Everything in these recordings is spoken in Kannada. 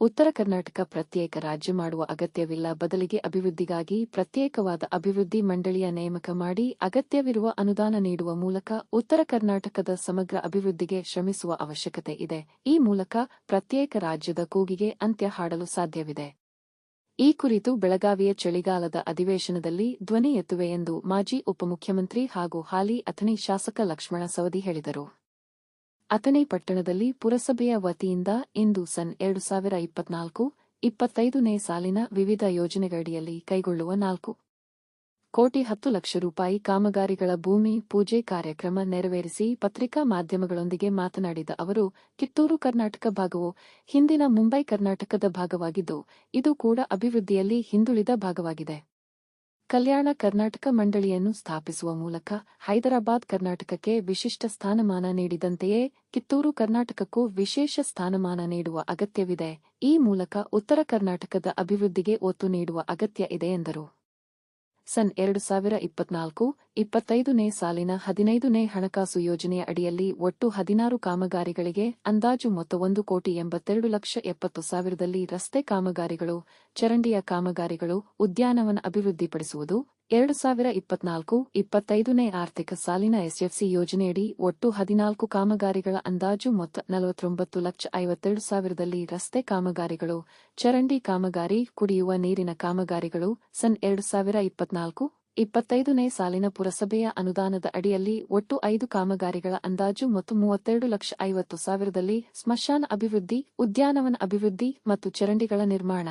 ಉತ್ತರ ಕರ್ನಾಟಕ ಪ್ರತ್ಯೇಕ ರಾಜ್ಯ ಮಾಡುವ ಅಗತ್ಯವಿಲ್ಲ. ಬದಲಿಗೆ ಅಭಿವೃದ್ಧಿಗಾಗಿ ಪ್ರತ್ಯೇಕವಾದ ಅಭಿವೃದ್ಧಿ ಮಂಡಳಿಯ ನೇಮಕ ಮಾಡಿ ಅಗತ್ಯವಿರುವ ಅನುದಾನ ನೀಡುವ ಮೂಲಕ ಉತ್ತರ ಕರ್ನಾಟಕದ ಸಮಗ್ರ ಅಭಿವೃದ್ಧಿಗೆ ಶ್ರಮಿಸುವ ಅವಶ್ಯಕತೆ ಇದೆ. ಈ ಮೂಲಕ ಪ್ರತ್ಯೇಕ ರಾಜ್ಯದ ಕೂಗಿಗೆ ಅಂತ್ಯ ಹಾಡಲು ಸಾಧ್ಯವಿದೆ. ಈ ಕುರಿತು ಬೆಳಗಾವಿಯ ಚಳಿಗಾಲದ ಅಧಿವೇಶನದಲ್ಲಿ ಧ್ವನಿ ಎತ್ತುವೆ ಎಂದು ಮಾಜಿ ಉಪಮುಖ್ಯಮಂತ್ರಿ ಹಾಗೂ ಹಾಲಿ ಅಥಣಿ ಶಾಸಕ ಲಕ್ಷ್ಮಣ ಸವದಿ ಹೇಳಿದರು. ಅಥಣಿ ಪಟ್ಟಣದಲ್ಲಿ ಪುರಸಭೆಯ ವತಿಯಿಂದ ಇಂದು ಸನ್ ಎರಡು ಸಾವಿರ ಇಪ್ಪತ್ನಾಲ್ಕು, ಇಪ್ಪತ್ತೈದನೇ ಸಾಲಿನ ವಿವಿಧ ಯೋಜನೆಗಳಡಿಯಲ್ಲಿ ಕೈಗೊಳ್ಳುವ ನಾಲ್ಕು. ಕೋಟಿ ಹತ್ತು ಲಕ್ಷ ರೂಪಾಯಿ ಕಾಮಗಾರಿಗಳ ಭೂಮಿ ಪೂಜೆ ಕಾರ್ಯಕ್ರಮ ನೆರವೇರಿಸಿ ಪತ್ರಿಕಾ ಮಾಧ್ಯಮಗಳೊಂದಿಗೆ ಮಾತನಾಡಿದ ಅವರು, ಕಿತ್ತೂರು ಕರ್ನಾಟಕ ಭಾಗವು ಹಿಂದಿನ ಮುಂಬೈ ಕರ್ನಾಟಕದ ಭಾಗವಾಗಿದ್ದು, ಇದು ಕೂಡ ಅಭಿವೃದ್ಧಿಯಲ್ಲಿ ಹಿಂದುಳಿದ ಭಾಗವಾಗಿದೆ. ಕಲ್ಯಾಣ ಕರ್ನಾಟಕ ಮಂಡಳಿಯನ್ನು ಸ್ಥಾಪಿಸುವ ಮೂಲಕ ಹೈದರಾಬಾದ್ ಕರ್ನಾಟಕಕ್ಕೆ ವಿಶಿಷ್ಟ ಸ್ಥಾನಮಾನ ನೀಡಿದಂತೆಯೇ ಕಿತ್ತೂರು ಕರ್ನಾಟಕಕ್ಕೂ ವಿಶೇಷ ಸ್ಥಾನಮಾನ ನೀಡುವ ಅಗತ್ಯವಿದೆ. ಈ ಮೂಲಕ ಉತ್ತರ ಕರ್ನಾಟಕದ ಅಭಿವೃದ್ಧಿಗೆ ಒತ್ತು ನೀಡುವ ಅಗತ್ಯ ಇದೆ ಎಂದರು. ಸನ್ ಎರಡು ಸಾವಿರ ಇಪ್ಪತ್ನಾಲ್ಕು, ಇಪ್ಪತ್ತೈದನೇ ಸಾಲಿನ ಹದಿನೈದನೇ ಹಣಕಾಸು ಯೋಜನೆಯ ಅಡಿಯಲ್ಲಿ ಒಟ್ಟು ಹದಿನಾರು ಕಾಮಗಾರಿಗಳಿಗೆ ಅಂದಾಜು ಮೊತ್ತ ಒಂದು ಕೋಟಿ ಎಂಬತ್ತೆರಡು ಲಕ್ಷ ಎಪ್ಪತ್ತು ಸಾವಿರದಲ್ಲಿ ರಸ್ತೆ ಕಾಮಗಾರಿಗಳು ಚರಂಡಿಯ ಕಾಮಗಾರಿಗಳು ಉದ್ಯಾನವನ ಅಭಿವೃದ್ಧಿಪಡಿಸುವುದು ಎರಡು ಸಾವಿರ ಇಪ್ಪತ್ನಾಲ್ಕು ಇಪ್ಪತ್ತೈದನೇ ಆರ್ಥಿಕ ಸಾಲಿನ ಎಸ್ಎಫ್ಸಿ ಯೋಜನೆಯಡಿ ಒಟ್ಟು ಹದಿನಾಲ್ಕು ಕಾಮಗಾರಿಗಳ ಅಂದಾಜು ಮೊತ್ತ ನಲವತ್ತೊಂಬತ್ತು ಲಕ್ಷ ಐವತ್ತೆರಡು ಸಾವಿರದಲ್ಲಿ ರಸ್ತೆ ಕಾಮಗಾರಿಗಳು, ಚರಂಡಿ ಕಾಮಗಾರಿ, ಕುಡಿಯುವ ನೀರಿನ ಕಾಮಗಾರಿಗಳು ಸನ್ ಎರಡು ಸಾವಿರ ಇಪ್ಪತ್ನಾಲ್ಕು ಇಪ್ಪತ್ತೈದನೇ ಸಾಲಿನ ಪುರಸಭೆಯ ಅನುದಾನದ ಅಡಿಯಲ್ಲಿ ಒಟ್ಟು ಐದು ಕಾಮಗಾರಿಗಳ ಅಂದಾಜು ಮತ್ತು ಮೂವತ್ತೆರಡು ಲಕ್ಷ ಐವತ್ತು ಸಾವಿರದಲ್ಲಿ ಸ್ಮಶಾನ ಅಭಿವೃದ್ಧಿ, ಉದ್ಯಾನವನ ಅಭಿವೃದ್ಧಿ ಮತ್ತು ಚರಂಡಿಗಳ ನಿರ್ಮಾಣ.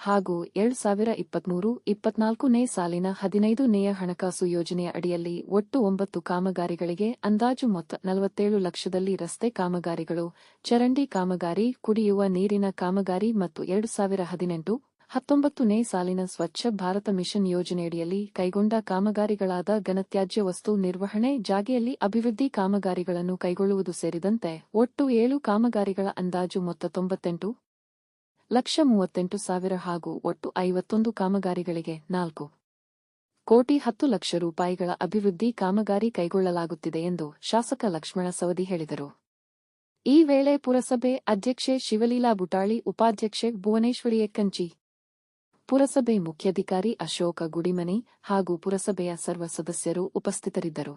ಹಾಗೂ ಎರಡು ಸಾವಿರ ಇಪ್ಪತ್ಮೂರು ಇಪ್ಪತ್ನಾಲ್ಕನೇ ಸಾಲಿನ ಹದಿನೈದು ನೇಯ ಹಣಕಾಸು ಯೋಜನೆಯ ಅಡಿಯಲ್ಲಿ ಒಟ್ಟು ಒಂಬತ್ತು ಕಾಮಗಾರಿಗಳಿಗೆ ಅಂದಾಜು ಮೊತ್ತ ನಲವತ್ತೇಳು ಲಕ್ಷದಲ್ಲಿ ರಸ್ತೆ ಕಾಮಗಾರಿಗಳು, ಚರಂಡಿ ಕಾಮಗಾರಿ, ಕುಡಿಯುವ ನೀರಿನ ಕಾಮಗಾರಿ ಮತ್ತು ಎರಡು ಸಾವಿರ ಹದಿನೆಂಟು ಹತ್ತೊಂಬತ್ತನೇ ಸಾಲಿನ ಸ್ವಚ್ಛ ಭಾರತ ಮಿಷನ್ ಯೋಜನೆಯಡಿಯಲ್ಲಿ ಕೈಗೊಂಡ ಕಾಮಗಾರಿಗಳಾದ ಘನತ್ಯಾಜ್ಯ ವಸ್ತು ನಿರ್ವಹಣೆ, ಜಾಗೆಯಲ್ಲಿ ಅಭಿವೃದ್ಧಿ ಕಾಮಗಾರಿಗಳನ್ನು ಕೈಗೊಳ್ಳುವುದು ಸೇರಿದಂತೆ ಒಟ್ಟು ಏಳು ಕಾಮಗಾರಿಗಳ ಅಂದಾಜು ಮೊತ್ತ ತೊಂಬತ್ತೆಂಟು ಲಕ್ಷ ಮೂವತ್ತೆಂಟು ಸಾವಿರ ಹಾಗೂ ಒಟ್ಟು ಐವತ್ತೊಂದು ಕಾಮಗಾರಿಗಳಿಗೆ ನಾಲ್ಕು ಕೋಟಿ ಹತ್ತು ಲಕ್ಷ ರೂಪಾಯಿಗಳ ಅಭಿವೃದ್ಧಿ ಕಾಮಗಾರಿ ಕೈಗೊಳ್ಳಲಾಗುತ್ತಿದೆ ಎಂದು ಶಾಸಕ ಲಕ್ಷ್ಮಣ ಸವದಿ ಹೇಳಿದರು. ಈ ವೇಳೆ ಪುರಸಭೆ ಅಧ್ಯಕ್ಷೆ ಶಿವಲೀಲಾ ಬುಟಾಳಿ, ಉಪಾಧ್ಯಕ್ಷೆ ಭುವನೇಶ್ವರಿ ಎಕ್ಕಂಚಿ, ಪುರಸಭೆ ಮುಖ್ಯಾಧಿಕಾರಿ ಅಶೋಕ ಗುಡಿಮನಿ ಹಾಗೂ ಪುರಸಭೆಯ ಸರ್ವ ಸದಸ್ಯರು ಉಪಸ್ಥಿತರಿದ್ದರು.